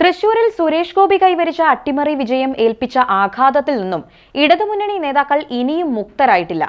തൃശൂരിൽ സുരേഷ് ഗോപി കൈവരിച്ച അട്ടിമറി വിജയം ഏൽപ്പിച്ച ആഘാതത്തിൽ നിന്നും ഇടതുമുന്നണി നേതാക്കൾ ഇനിയും മുക്തരായിട്ടില്ല.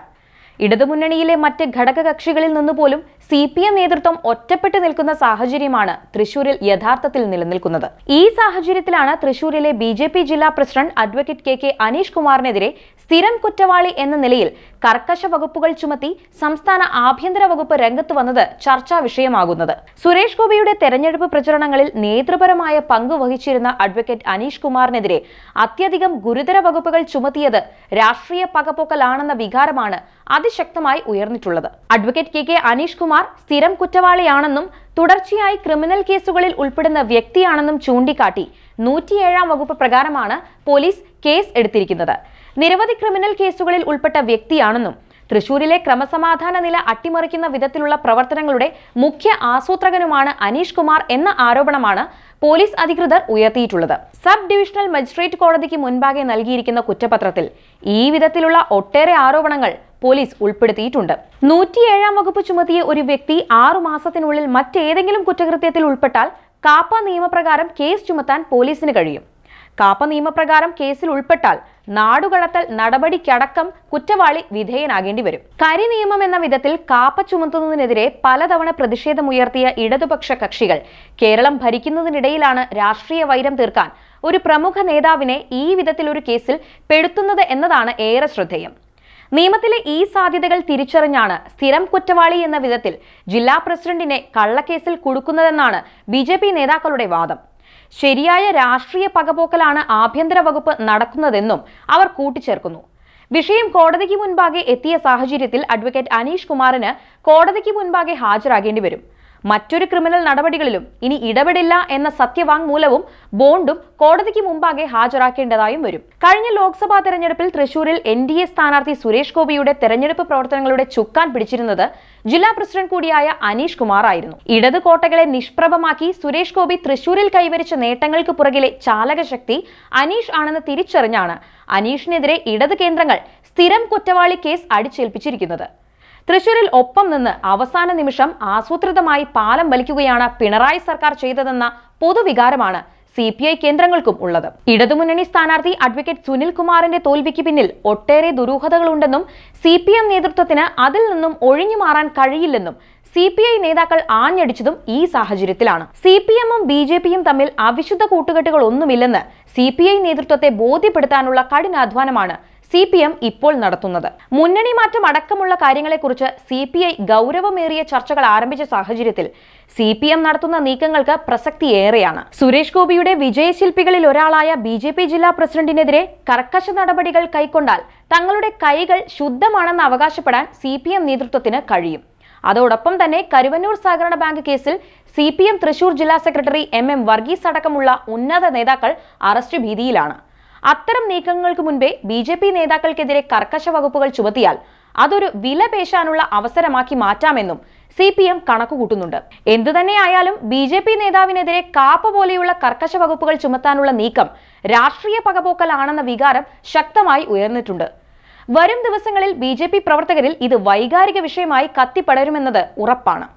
ഇടതുമുന്നണിയിലെ മറ്റ് ഘടകകക്ഷികളിൽ നിന്നുപോലും സി പി എം നേതൃത്വം ഒറ്റപ്പെട്ടു നിൽക്കുന്ന സാഹചര്യമാണ് തൃശൂരിൽ യഥാർത്ഥത്തിൽ നിലനിൽക്കുന്നത്. ഈ സാഹചര്യത്തിലാണ് തൃശൂരിലെ ബി ജെ പി ജില്ലാ president advocate K K Aneesh കുമാറിനെതിരെ സ്ഥിരം കുറ്റവാളി എന്ന നിലയിൽ കർക്കശ വകുപ്പുകൾ ചുമത്തി സംസ്ഥാന ആഭ്യന്തര വകുപ്പ് രംഗത്ത് വന്നത് ചർച്ചാ വിഷയമാകുന്നത്. സുരേഷ് ഗോപിയുടെ തെരഞ്ഞെടുപ്പ് പ്രചരണങ്ങളിൽ നേതൃപരമായ പങ്ക് വഹിച്ചിരുന്ന അഡ്വക്കേറ്റ് അനീഷ് കുമാറിനെതിരെ അത്യധികം ഗുരുതര വകുപ്പുകൾ ചുമത്തിയത് രാഷ്ട്രീയ പകപോക്കലാണെന്ന വികാരമാണ് അതിശക്തമായി ഉയർന്നിട്ടുള്ളത്. Advocate K K Aneesh Kumar സ്ഥിരം കുറ്റവാളിയാണെന്നും തുടർച്ചയായി ക്രിമിനൽ കേസുകളിൽ ഉൾപ്പെടുന്ന വ്യക്തിയാണെന്നും ചൂണ്ടിക്കാട്ടി നൂറ്റിയേഴാം വകുപ്പ് പ്രകാരമാണ് പോലീസ് കേസ് എടുത്തിരിക്കുന്നത്. നിരവധി ക്രിമിനൽ കേസുകളിൽ ഉൾപ്പെട്ട വ്യക്തിയാണെന്നും തൃശൂരിലെ ക്രമസമാധാന നില അട്ടിമറിക്കുന്ന വിധത്തിലുള്ള പ്രവർത്തനങ്ങളുടെ മുഖ്യ ആസൂത്രകനുമാണ് അനീഷ് കുമാർ എന്ന ആരോപണമാണ് പോലീസ് അധികൃതർ ഉയർത്തിയിട്ടുള്ളത്. സബ് ഡിവിഷണൽ മജിസ്ട്രേറ്റ് കോടതിക്ക് മുൻപാകെ നൽകിയിരിക്കുന്ന കുറ്റപത്രത്തിൽ ഈ വിധത്തിലുള്ള ഒട്ടേറെ ആരോപണങ്ങൾ പോലീസ് ഉൾപ്പെടുത്തിയിട്ടുണ്ട്. നൂറ്റിയേഴാം വകുപ്പ് ചുമത്തിയ ഒരു വ്യക്തി ആറു മാസത്തിനുള്ളിൽ മറ്റേതെങ്കിലും കുറ്റകൃത്യത്തിൽ ഉൾപ്പെട്ടാൽ കാപ്പ നിയമപ്രകാരം കേസ് ചുമത്താൻ പോലീസിന് കഴിയും. കാപ്പ നിയമപ്രകാരം കേസിൽ ഉൾപ്പെട്ടാൽ നാടുകടത്തൽ നടപടിക്കടക്കം കുറ്റവാളി വിധേയനാകേണ്ടി വരും. കരി നിയമം എന്ന വിധത്തിൽ കാപ്പ ചുമത്തുന്നതിനെതിരെ പലതവണ പ്രതിഷേധമുയർത്തിയ ഇടതുപക്ഷ കക്ഷികൾ കേരളം ഭരിക്കുന്നതിനിടയിലാണ് രാഷ്ട്രീയ വൈരം തീർക്കാൻ ഒരു പ്രമുഖ നേതാവിനെ ഈ വിധത്തിൽ ഒരു കേസിൽ പെടുത്തുന്നത് എന്നതാണ് ഏറെ ശ്രദ്ധേയം. നിയമത്തിലെ ഈ സാധ്യതകൾ തിരിച്ചറിഞ്ഞാണ് സ്ഥിരം കുറ്റവാളി എന്ന വിധത്തിൽ ജില്ലാ പ്രസിഡന്റിനെ കള്ളക്കേസിൽ കുടുക്കുന്നതെന്നാണ് ബി നേതാക്കളുടെ വാദം. ശരിയായ രാഷ്ട്രീയ പകപോക്കലാണ് ആഭ്യന്തര വകുപ്പ് നടക്കുന്നതെന്നും അവർ കൂട്ടിച്ചേർക്കുന്നു. വിഷയം കോടതിക്ക് മുൻപാകെ എത്തിയ സാഹചര്യത്തിൽ അഡ്വക്കേറ്റ് അനീഷ് കുമാറിന് കോടതിക്ക് മുൻപാകെ ഹാജരാകേണ്ടി വരും. മറ്റൊരു ക്രിമിനൽ നടപടികളിലും ഇനി ഇടപെടില്ല എന്ന സത്യവാങ്മൂലവും ബോണ്ടും കോടതിക്ക് മുമ്പാകെ ഹാജരാക്കേണ്ടതായും വരും. കഴിഞ്ഞ ലോക്സഭാ തെരഞ്ഞെടുപ്പിൽ തൃശൂരിൽ എൻ ഡി എ സ്ഥാനാർത്ഥി സുരേഷ് ഗോപിയുടെ തെരഞ്ഞെടുപ്പ് പ്രവർത്തനങ്ങളുടെ ചുക്കാൻ പിടിച്ചിരുന്നത് ജില്ലാ പ്രസിഡന്റ് കൂടിയായ അനീഷ് കുമാർ ആയിരുന്നു. ഇടത് കോട്ടകളെ നിഷ്പ്രഭമാക്കി സുരേഷ് ഗോപി തൃശൂരിൽ കൈവരിച്ച നേട്ടങ്ങൾക്ക് പുറകിലെ ചാലകശക്തി അനീഷ് ആണെന്ന് തിരിച്ചറിഞ്ഞാണ് അനീഷിനെതിരെ ഇടത് കേന്ദ്രങ്ങൾ സ്ഥിരം കുറ്റവാളി കേസ് അടിച്ചേൽപ്പിച്ചിരിക്കുന്നത്. തൃശൂരിൽ ഒപ്പം നിന്ന് അവസാന നിമിഷം ആസൂത്രിതമായി പാലം വലിക്കുകയാണ് പിണറായി സർക്കാർ ചെയ്തതെന്ന പൊതുവികാരമാണ് സി പി ഐ കേന്ദ്രങ്ങൾക്കും ഉള്ളത്. ഇടതുമുന്നണി സ്ഥാനാർത്ഥി അഡ്വക്കേറ്റ് സുനിൽ കുമാറിന്റെ തോൽവിക്ക് പിന്നിൽ ഒട്ടേറെ ദുരൂഹതകളുണ്ടെന്നും സി പി എം നേതൃത്വത്തിന് അതിൽ നിന്നും ഒഴിഞ്ഞു മാറാൻ കഴിയില്ലെന്നും സി പി ഐ നേതാക്കൾ ആഞ്ഞടിച്ചതും ഈ സാഹചര്യത്തിലാണ്. സി പി എമ്മും ബി ജെ പിയും തമ്മിൽ അവിശുദ്ധ കൂട്ടുകെട്ടുകൾ ഒന്നുമില്ലെന്ന് സി പി ഐ നേതൃത്വത്തെ ബോധ്യപ്പെടുത്താനുള്ള കഠിനാധ്വാനമാണ് സി പി എം ഇപ്പോൾ നടത്തുന്നത്. മുന്നണി മാറ്റം അടക്കമുള്ള കാര്യങ്ങളെക്കുറിച്ച് സി പി ഐ ഗൗരവമേറിയ ചർച്ചകൾ ആരംഭിച്ച സാഹചര്യത്തിൽ സി പി എം നടത്തുന്ന നീക്കങ്ങൾക്ക് പ്രസക്തിയേറെയാണ് സുരേഷ് ഗോപിയുടെ വിജയശില്പികളിൽ ഒരാളായ ബി ജെ പി ജില്ലാ പ്രസിഡന്റിനെതിരെ കർക്കശ നടപടികൾ കൈക്കൊണ്ടാൽ തങ്ങളുടെ കൈകൾ ശുദ്ധമാണെന്ന് അവകാശപ്പെടാൻ സി പി എം നേതൃത്വത്തിന് കഴിയും. അതോടൊപ്പം തന്നെ കരുവന്നൂർ സഹകരണ ബാങ്ക് കേസിൽ സി പി എം തൃശൂർ ജില്ലാ സെക്രട്ടറി എം എം വർഗീസ് അടക്കമുള്ള ഉന്നത നേതാക്കൾ അറസ്റ്റ് ഭീതിയിലാണ്. അത്തരം നീക്കങ്ങൾക്ക് മുൻപേ ബി ജെ പി നേതാക്കൾക്കെതിരെ കർക്കശ വകുപ്പുകൾ ചുമത്തിയാൽ അതൊരു വില പേശാനുള്ള അവസരമാക്കി മാറ്റാമെന്നും സി പി എം കണക്കുകൂട്ടുന്നുണ്ട്. എന്തുതന്നെയായാലും ബി ജെ പി നേതാവിനെതിരെ കാപ്പ പോലെയുള്ള കർക്കശ വകുപ്പുകൾ ചുമത്താനുള്ള നീക്കം രാഷ്ട്രീയ പകപോക്കലാണെന്ന വികാരം ശക്തമായി ഉയർന്നിട്ടുണ്ട്. വരും ദിവസങ്ങളിൽ ബി പ്രവർത്തകരിൽ ഇത് വൈകാരിക വിഷയമായി കത്തിപ്പടരുമെന്നത് ഉറപ്പാണ്.